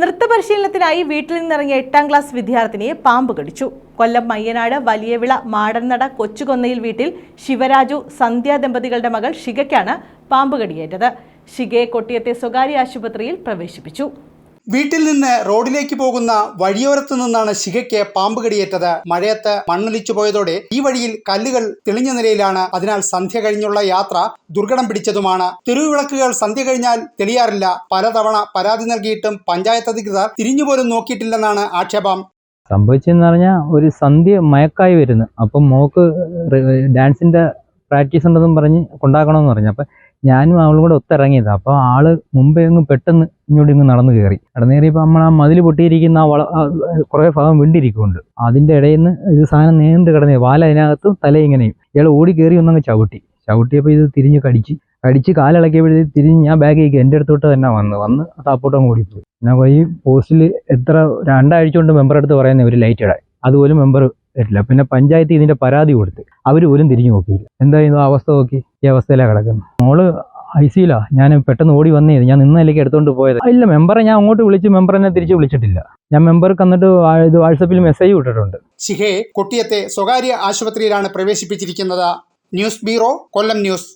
നൃത്തപരിശീലനത്തിനായി വീട്ടിൽ നിന്നിറങ്ങിയ എട്ടാം ക്ലാസ് വിദ്യാർത്ഥിനിയെ പാമ്പ് കടിച്ചു. കൊല്ലം മയ്യനാട് വലിയവിള മാടന്നട കൊച്ചുകൊന്നയിൽ വീട്ടിൽ ശിവരാജു സന്ധ്യ ദമ്പതികളുടെ മകൾ ഷികയ്ക്കാണ് പാമ്പ് കടിയേറ്റത്. ഷിഗയെ കൊട്ടിയത്തെ സ്വകാര്യ ആശുപത്രിയിൽ പ്രവേശിപ്പിച്ചു. വീട്ടിൽ നിന്ന് റോഡിലേക്ക് പോകുന്ന വഴിയോരത്ത് നിന്നാണ് ശിഖയ്ക്ക് പാമ്പ് കടിയേറ്റത്. മഴയത്ത് മണ്ണൊലിച്ചു പോയതോടെ ഈ വഴിയിൽ കല്ലുകൾ തെളിഞ്ഞ നിലയിലാണ്. അതിനാൽ സന്ധ്യ കഴിഞ്ഞുള്ള യാത്ര ദുർഘടം പിടിച്ചതുമാണ്. തെരുവിളക്കുകൾ സന്ധ്യ കഴിഞ്ഞാൽ തെളിയാറില്ല. പലതവണ പരാതി നൽകിയിട്ടും പഞ്ചായത്ത് അധികൃതർ തിരിഞ്ഞുപോലും നോക്കിയിട്ടില്ലെന്നാണ് ആക്ഷേപം. സംഭവിച്ചെന്ന് പറഞ്ഞാൽ ഒരു സന്ധ്യ മയക്കായി വരുന്നു. അപ്പം മോക്ക് ഡാൻസിന്റെ പ്രാക്ടീസ് ഉണ്ടെന്നും പറഞ്ഞ് കൊണ്ടാക്കണമെന്ന് പറഞ്ഞു. അപ്പം ഞാനും അവളും കൂടെ ഒത്തിറങ്ങിയതാണ് അപ്പോൾ ആൾ മുമ്പേ അങ്ങ് പെട്ടെന്ന് ഇങ്ങോട്ട് ഇങ്ങ് നടന്നു കയറി. നടന്നു കയറിയപ്പോൾ നമ്മൾ ആ മതിൽ പൊട്ടിയിരിക്കുന്ന ആ വള കുറേ ഭാഗം വിണ്ടിരിക്കുന്നുണ്ട്. അതിന്റെ ഇടയിൽ നിന്ന് ഇത് സാധനം നീണ്ട് കിടന്നേ വാല അതിനകത്തും തല ഇങ്ങനെയും. ഇയാൾ ഓടി കയറി ഒന്നങ്ങ് ചവിട്ടി. ചവിട്ടിയപ്പോൾ ഇത് തിരിഞ്ഞ് കടിച്ച്. കടിച്ച് കാലിളക്കിയപ്പോഴത്തേക്ക് തിരിഞ്ഞ് ഞാൻ ബാഗേക്ക് എന്റെ അടുത്തോട്ട് തന്നെ വന്ന്. വന്ന് താപ്പോട്ടം ഓടിപ്പോയി. ഞാൻ ഈ പോസ്റ്റിൽ എത്ര രണ്ടാഴ്ച കൊണ്ട് മെമ്പർ അടുത്ത് പറയുന്ന ഒരു ലൈറ്റ് ഇടാൻ. അതുപോലും മെമ്പർ ഇട്ടില്ല പിന്നെ പഞ്ചായത്ത് ഇതിന്റെ പരാതി കൊടുത്ത് അവർ പോലും തിരിഞ്ഞു നോക്കിയില്ല. എന്തായാലും ആ അവസ്ഥ നോക്കി? ഈ അവസ്ഥയിലാണ് കിടക്കുന്നത് മോൾ ഐ സിയിലാ ഞാൻ പെട്ടെന്ന് ഓടി വന്നേ. ഞാൻ നിന്നതിലേക്ക് എടുത്തോണ്ട് പോയത്. ഇല്ല മെമ്പറെ ഞാൻ അങ്ങോട്ട് വിളിച്ച് മെമ്പറിനെ തിരിച്ച് വിളിച്ചിട്ടില്ല. ഞാൻ മെമ്പർക്ക് എന്നിട്ട് ഇത് വാട്സപ്പിൽ മെസ്സേജ് വിട്ടിട്ടുണ്ട് ശിഖയെ കൊട്ടിയത്തെ സ്വകാര്യ ആശുപത്രിയിലാണ് പ്രവേശിപ്പിച്ചിരിക്കുന്നത്. News bureau Kollam news.